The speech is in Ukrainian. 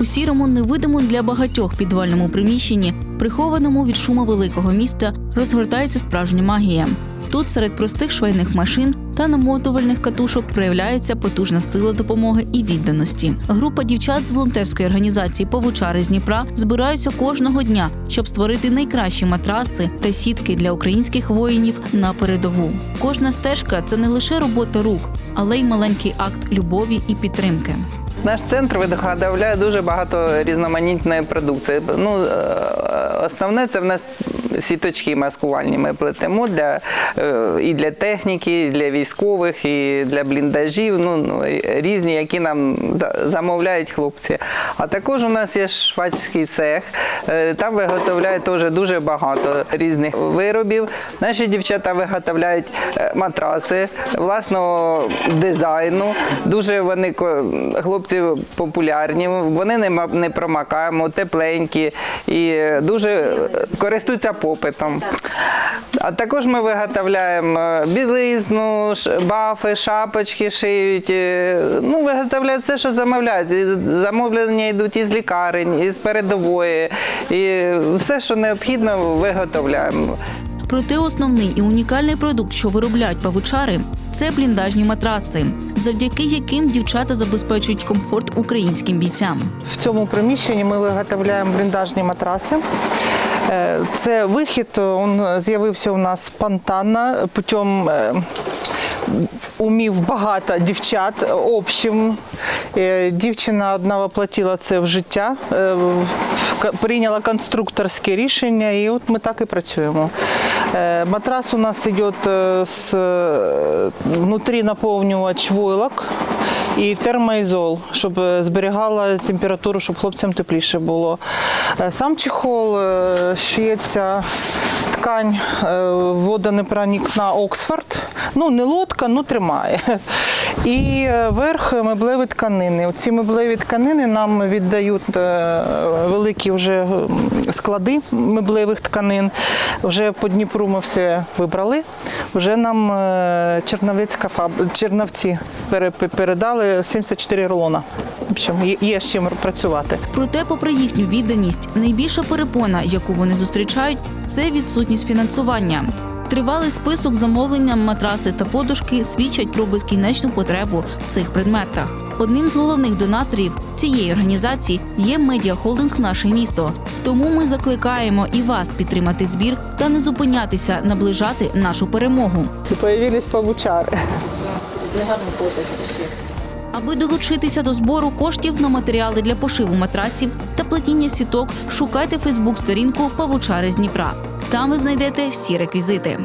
У сірому, невидимому для багатьох підвальному приміщенні, прихованому від шуму великого міста, розгортається справжня магія. Тут серед простих швейних машин та намотувальних катушок проявляється потужна сила допомоги і відданості. Група дівчат з волонтерської організації Павучари з Дніпра збираються кожного дня, щоб створити найкращі матраси та сітки для українських воїнів на передову. Кожна стежка це не лише робота рук, але й маленький акт любові і підтримки. Наш центр виготовляє дуже багато різноманітної продукції. Ну, е, основне це в нас сіточки маскувальні. Ми плетемо для, е, і для техніки, і для військових, і для бліндажів. Ну, ну, різні, які нам замовляють хлопці. А також у нас є швачський цех. Е, Там виготовляють теж дуже багато різних виробів. Наші дівчата виготовляють е, матраси власного дизайну. Дуже вони хлопці популярні. Вони не промакаємо, тепленькі і дуже користуються попитом. А також ми виготовляємо е, білизну, бафи, шапочки шиють. е, Ну, виготовляють все, що замовляють. І Замовлення йдуть із лікарень, із передової. І все, що необхідно, виготовляємо. Проте основний і унікальний продукт, що виробляють павучари, це бліндажні матраси, завдяки яким дівчата забезпечують комфорт українським бійцям. В цьому приміщенні ми виготовляємо бліндажні матраси. Е, Це вихід, він з'явився у нас спонтанно путем е, умів багато дівчат общим. Е, Дівчина одна воплотила це в життя, прийняла конструкторське рішення, і от ми так і працюємо. Матрас у нас йде з внутрі наповнювач войлок і термоізол, щоб е, зберігала температуру, щоб хлопцям тепліше було. Е, Сам чехол е, шиється ткань е, водонепроникна Оксфорд. Ну, не лодка, ну тримає. І е, верх меблеві тканини. Оці меблеві тканини нам віддають е, великі вже склади меблевих тканин. Вже по Дніпру ми все вибрали. Вже нам е, Черновецька фаб... Черновці передали 74 рулона. В общем, є з чим працювати. Проте, попри їхню відданість, найбільша перепона, яку вони зустрічають, це відсутність фінансування. Тривалий список замовлення матраси та подушки свідчать про безкінечну потребу в цих предметах. Одним з головних донаторів цієї організації є медіахолдинг Наше місто. Тому ми закликаємо і вас підтримати збір та не зупинятися наближати нашу перемогу. Появились павучари. Аби долучитися до збору коштів на матеріали для пошиву матраців та плетіння сіток, шукайте Фейсбук-сторінку Павучари з Дніпра. Там ви знайдете всі реквізити.